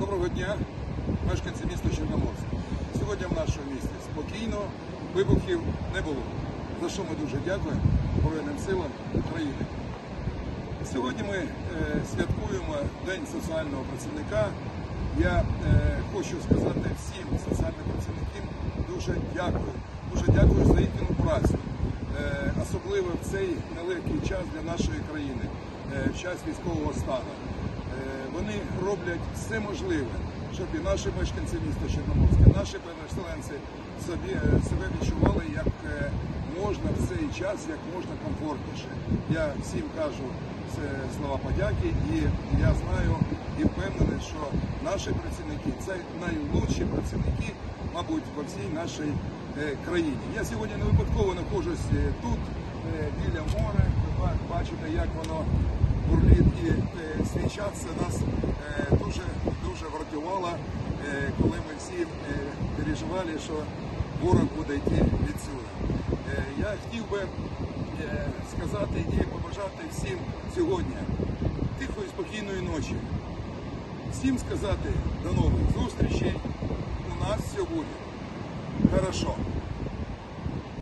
Доброго дня, мешканці міста Чорноморськ. Сьогодні в нашому місті спокійно, вибухів не було. За що ми дуже дякуємо Збройним силам України. Сьогодні ми е, святкуємо День соціального працівника. Я е, хочу сказати всім соціальним працівникам дуже дякую. Дуже дякую за їхню працю. Е, особливо в цей нелегкий час для нашої країни, в час військового стану. Е, вони роблять все можливе, щоб і наші мешканці міста Чорноморська, наші переселенці собі, е, себе відчували як е, можна в цей час, як можна комфортніше. Я всім кажу це слова подяки, і я знаю і впевнений, що наші працівники це найлучші працівники, мабуть, по всій нашій країні. Я сьогодні не випадково знаходжусь е, тут, біля моря. Бачите, як воно бурліт і е, свій час це нас е, дуже дуже вартувало, е, коли ми всі е, переживали, що ворог буде йти відсюди. Е, я хотів би сказати і побажати всім сьогодні тихої, спокійної ночі. Всім сказати до нових зустрічей. У нас все буде хорошо.